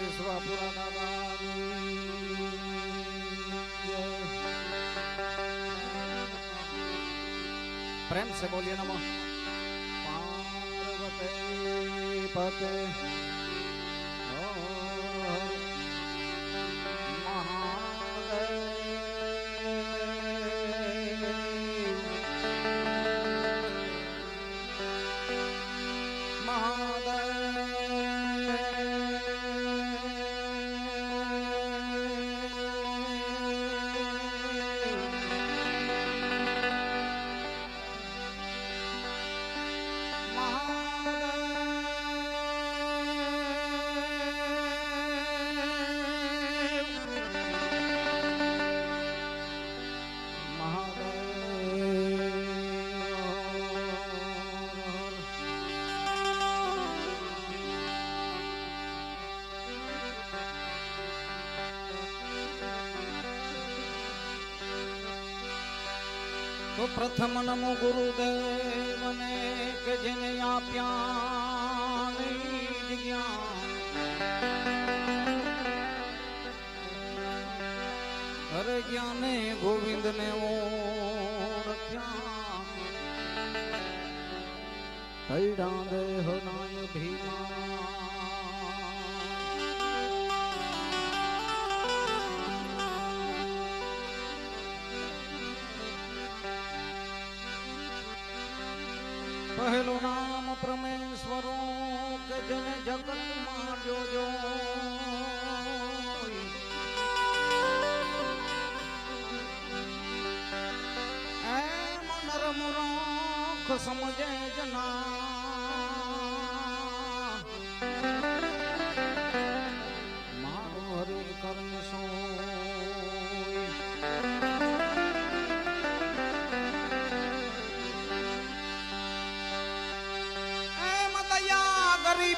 Δυστροφόρα καδάδι, να λε. Πρέντε, σε μολύνα μοσόλα. Πάντα, તો પ્રથમ નમો ગુરુદેવને કે જેને આપ્યા હરે જ્ઞાને ગોવિંદને ઓળખ્યા. હૈડા દેહ પહેલું નામ પ્રમેશ્વરો કે જેને જગતમાં જોજો એમ નરમુરખ સમજે જના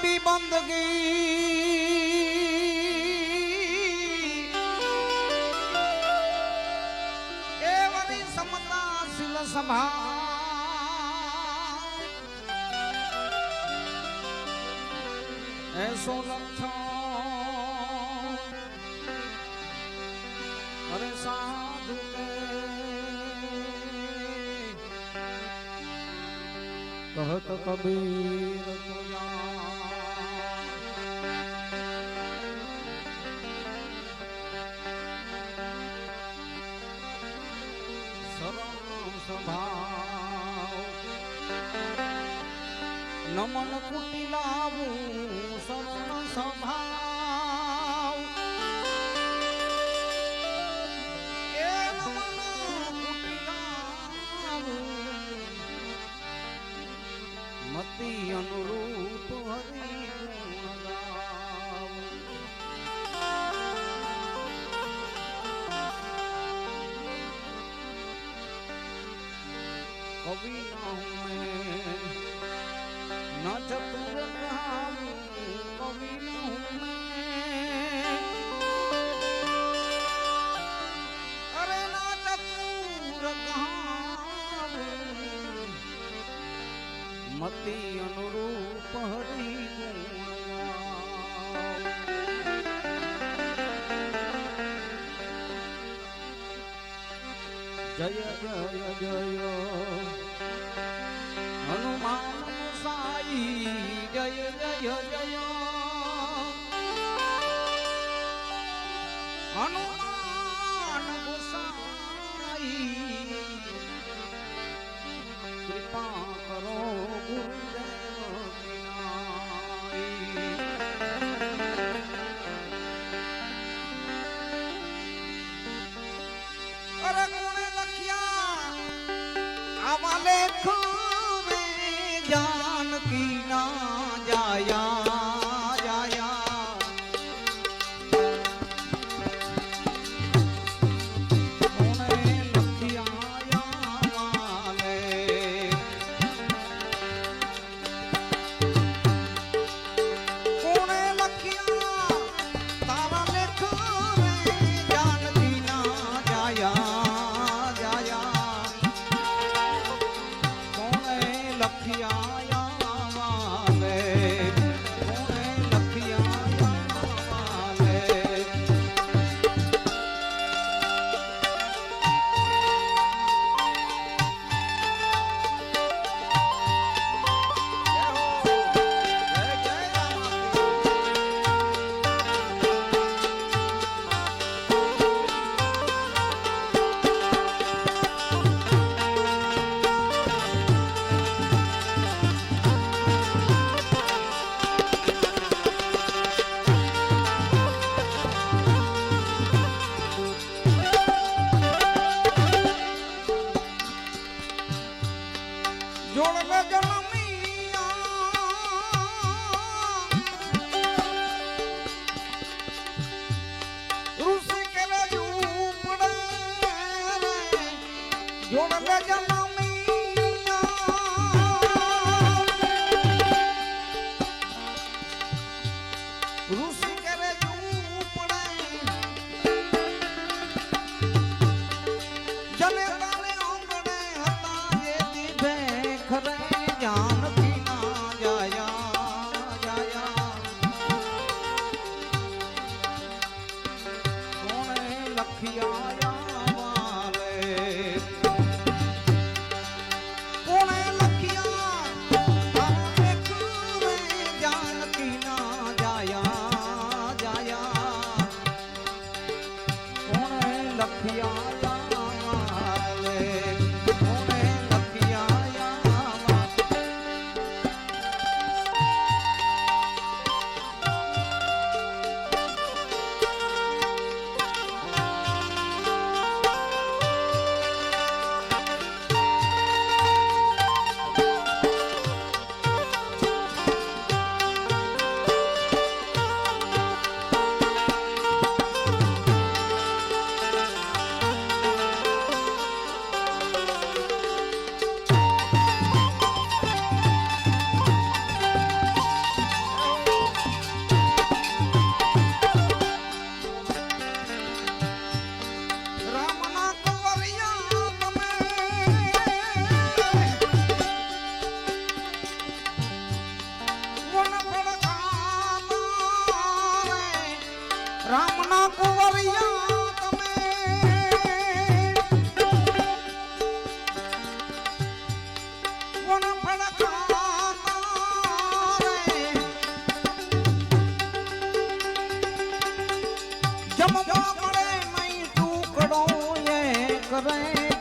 ગરીબી બંદગી. કેવરી સમતા શીલ સભા એસો લક્ષણ અરે સાધુ કહત કબીર તો નમન કુટી લાવું શરણ સભા એ નમન કુટી અનુરૂપ કવિ મતિ અનુરૂપ હરિ જય જય જય વયો ગયો હનુમાન ગુસાઈ કૃપા કરો ગુરુદેવ. અરે કોણે લખ્યા? આવા લેખો જાનકી ના જાયા. pues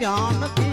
કરે જાનકી